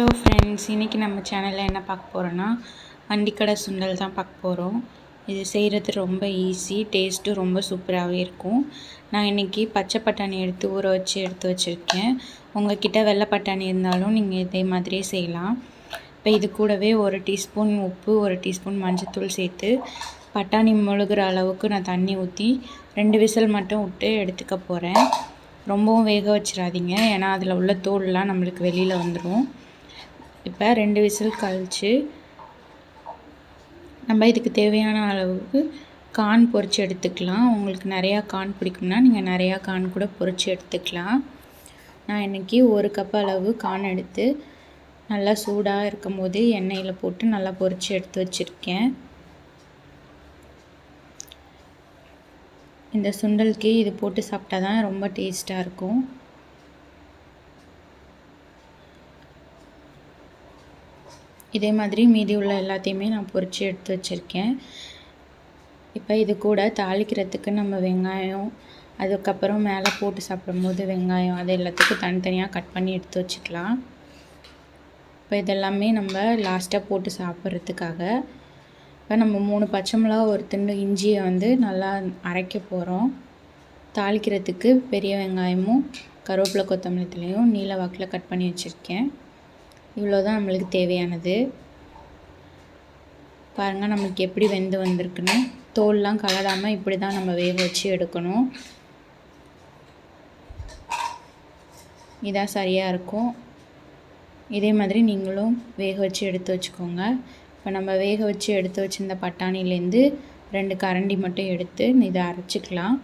Hello friends இன்றைக்கி நம்ம சேனலில் என்ன பார்க்க போகிறோன்னா வண்டிக்கடை சுண்டல் தான் பார்க்க போகிறோம் இது செய்கிறது ரொம்ப ஈஸி டேஸ்ட்டும் ரொம்ப சூப்பராகவே இருக்கும். நான் இன்றைக்கி பச்சை பட்டாணி எடுத்து ஊற வச்சு எடுத்து வச்சுருக்கேன். உங்கள் கிட்டே வெள்ளை பட்டாணி இருந்தாலும் நீங்கள் இதே மாதிரியே செய்யலாம். இப்போ இது கூடவே ஒரு டீஸ்பூன் உப்பு ஒரு டீஸ்பூன் மஞ்சத்தூள் சேர்த்து பட்டாணி முழுகிற அளவுக்கு நான் தண்ணி ஊற்றி ரெண்டு விசில் மட்டும் விட்டு எடுத்துக்க போகிறேன் ரொம்பவும் வேக வச்சிடாதீங்க. ஏன்னா அதில் உள்ள தோல்லாம் நம்மளுக்கு வெளியில் வந்துடும் இப்போ ரெண்டு விசில் கழித்து நம்ம இதுக்கு தேவையான அளவுக்கு கான் பொரித்து எடுத்துக்கலாம். உங்களுக்கு நிறையா கான் பிடிக்கும்னா நீங்கள் நிறையா கான் கூட பொரித்து எடுத்துக்கலாம். நான் இன்றைக்கி ஒரு கப் அளவு கான் எடுத்து நல்லா சூடாக இருக்கும் போது எண்ணெயில் போட்டு நல்லா பொரித்து எடுத்து வச்சுருக்கேன். இந்த சுண்டலுக்கு இது போட்டு சாப்பிட்டா தான் ரொம்ப டேஸ்ட்டாக இருக்கும். இதே மாதிரி மீதி உள்ள எல்லாத்தையுமே நான் பொறிச்சு எடுத்து வச்சுருக்கேன். இப்போ இது கூட தாளிக்கிறதுக்கு நம்ம வெங்காயம் அதுக்கப்புறம் மேலே போட்டு சாப்பிடும்போது வெங்காயம் அது எல்லாத்துக்கும் தனித்தனியாக கட் பண்ணி எடுத்து வச்சுக்கலாம். இப்போ இதெல்லாமே நம்ம லாஸ்ட்டாக போட்டு சாப்பிட்றதுக்காக. இப்போ நம்ம மூணு பச்சை மிளகா ஒரு துண்டு இஞ்சியை வந்து நல்லா அரைக்க போகிறோம் தாளிக்கிறதுக்கு பெரிய வெங்காயமும் கருவேப்பிலை கொத்தமல்லித்துலேயும் நீல வாக்கில் கட் பண்ணி வச்சுருக்கேன். இவ்வளோ தான் நம்மளுக்கு தேவையானது. பாருங்கள் நம்மளுக்கு எப்படி வெந்து வந்திருக்குன்னு. தோல்லாம் கலடாமல் இப்படி தான் நம்ம வேக வச்சு எடுக்கணும். இதான் சரியாக இருக்கும். இதே மாதிரி நீங்களும் வேக வச்சு எடுத்து வச்சுக்கோங்க. இப்போ நம்ம வேக வச்சு எடுத்து வச்சுருந்த பட்டாணிலேருந்து ரெண்டு கரண்டி மட்டும் எடுத்து இதை அரைச்சிக்கலாம்.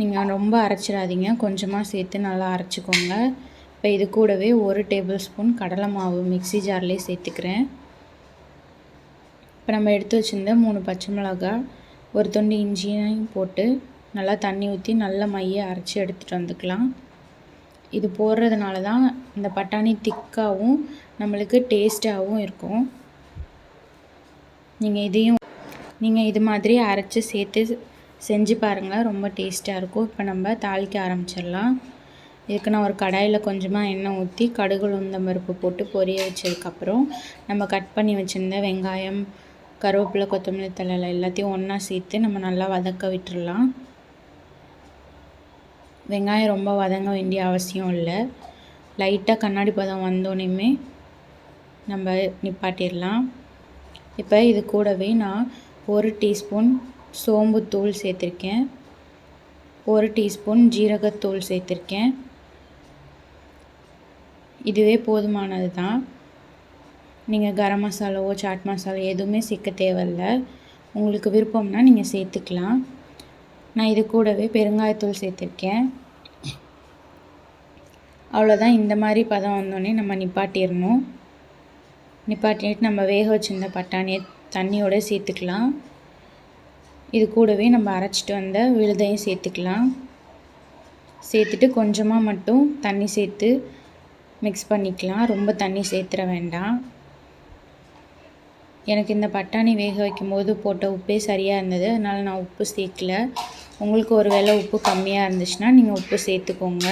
நீங்கள் ரொம்ப அரைச்சிடாதீங்க. கொஞ்சமாக சேர்த்து நல்லா அரைச்சிக்கோங்க. இப்போ இது கூடவே ஒரு டேபிள் ஸ்பூன் கடலை மாவு மிக்சி ஜார்லேயே சேர்த்துக்கிறேன். இப்போ நம்ம எடுத்து வச்சுருந்த மூணு பச்சை மிளகா ஒரு தொண்டு இஞ்சியும் போட்டு நல்லா தண்ணி ஊற்றி நல்ல மையை அரைச்சி எடுத்துகிட்டு வந்துக்கலாம். இது போடுறதுனால தான் இந்த பட்டாணி திக்காகவும் நம்மளுக்கு டேஸ்ட்டாகவும் இருக்கும். நீங்கள் இதையும் நீங்கள் இது மாதிரி அரைச்சி சேர்த்து செஞ்சு பாருங்கள் ரொம்ப டேஸ்ட்டாக இருக்கும். இப்போ நம்ம தாளிக்க ஆரம்பிச்சிடலாம். இதுக்கு நான் ஒரு கடாயில் கொஞ்சமாக எண்ணெய் ஊற்றி கடுகு உளுந்தம் பருப்பு போட்டு பொரிய வச்சதுக்கப்புறம் நம்ம கட் பண்ணி வச்சுருந்த வெங்காயம் கருவேப்பிலை கொத்தமல்லி தழை எல்லாத்தையும் ஒன்றா சேர்த்து நம்ம நல்லா வதக்க விட்டுடலாம் வெங்காயம் ரொம்ப வதங்க வேண்டிய அவசியம் இல்லை. லைட்டாக கண்ணாடி பதம் வந்தோடனேயுமே நம்ம நிப்பாட்டிடலாம். இப்போ இது கூடவே நான் ஒரு டீஸ்பூன் சோம்புத்தூள் சேர்த்துருக்கேன். ஒரு டீஸ்பூன் ஜீரகத்தூள் சேர்த்துருக்கேன். இதுவே போதுமானது தான். நீங்கள் கரம் மசாலாவோ சாட் மசாலா எதுவுமே சேர்க்க தேவையில்ல. உங்களுக்கு விருப்பம்னா நீங்கள் சேர்த்துக்கலாம். நான் இது கூடவே பெருங்காயத்தூள் சேர்த்துருக்கேன். அவ்வளோதான் இந்த மாதிரி பதம் வந்தோடனே நம்ம நிப்பாட்டிடணும். நிப்பாட்டிட்டு நம்ம வேக வச்சுருந்த பட்டாணியை தண்ணியோடு சேர்த்துக்கலாம். இது கூடவே நம்ம அரைச்சிட்டு வந்த விழுதையும் சேர்த்துக்கலாம். சேர்த்துட்டு கொஞ்சமாக மட்டும் தண்ணி சேர்த்து மிக்ஸ் பண்ணிக்கலாம். ரொம்ப தண்ணி சேர்த்துற வேண்டாம். எனக்கு இந்த பட்டாணி வேக வைக்கும்போது போட்ட உப்பே சரியாக இருந்தது. அதனால் நான் உப்பு சேர்க்கல உங்களுக்கு ஒரு வேளை உப்பு கம்மியாக இருந்துச்சுன்னா நீங்கள் உப்பு சேர்த்துக்கோங்க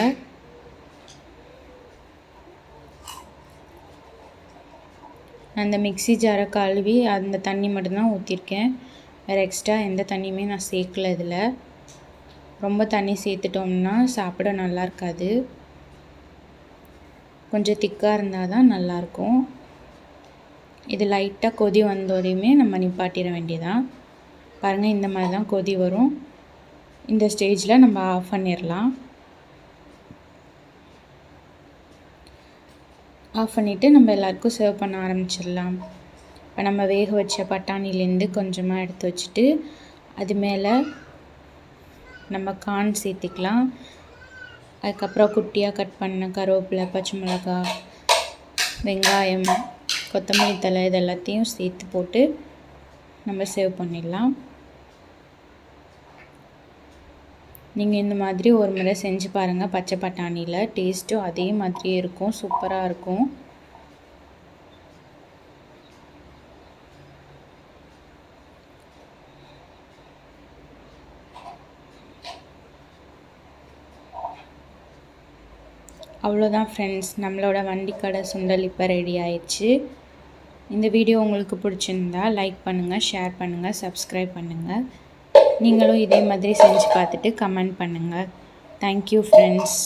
அந்த மிக்சி ஜாரை கழுவி அந்த தண்ணி மட்டும்தான் ஊற்றிருக்கேன் வேறு எக்ஸ்ட்ரா எந்த தண்ணியுமே நான் சேர்க்கல இதில். ரொம்ப தண்ணி சேர்த்துட்டோம்னா சாப்பிட நல்லா இருக்காது. கொஞ்சம் திக்காக இருந்தால் தான் நல்லாயிருக்கும் இது லைட்டாக கொதி வந்தோடையுமே நம்ம நிப்பாட்டிட வேண்டியதான் பாருங்கள் இந்த மாதிரி தான் கொதி வரும். இந்த ஸ்டேஜில் நம்ம ஆஃப் பண்ணிடலாம் ஆஃப் பண்ணிவிட்டு நம்ம எல்லாருக்கும் சர்வ் பண்ண ஆரம்பிச்சிடலாம் இப்போ நம்ம வேக வச்ச பட்டாணிலேருந்து கொஞ்சமாக எடுத்து வச்சுட்டு அது மேலே நம்ம கார்ன் சேர்த்திக்கலாம். அதுக்கப்புறம் குட்டியாக கட் பண்ண கருவேப்பிலை பச்சை மிளகா வெங்காயம் கொத்தமல்லி தழை இது எல்லாத்தையும் சேர்த்து போட்டு நம்ம சேவ் பண்ணிடலாம். நீங்கள் இந்த மாதிரி ஒரு முறை செஞ்சு பாருங்கள் பச்சை பட்டாணியில் டேஸ்ட்டும் அதே மாதிரியே இருக்கும். சூப்பராக இருக்கும். அவ்வளோதான் ஃப்ரெண்ட்ஸ் நம்மளோட வண்டிக்கடை சுண்டல் இப்போ ரெடி ஆயிடுச்சு. இந்த வீடியோ உங்களுக்கு பிடிச்சிருந்தா லைக் பண்ணுங்கள் ஷேர் பண்ணுங்கள் சப்ஸ்கிரைப் பண்ணுங்கள் நீங்களும் இதே மாதிரி செஞ்சு பார்த்துட்டு கமெண்ட் பண்ணுங்கள் தேங்க்யூ ஃப்ரெண்ட்ஸ்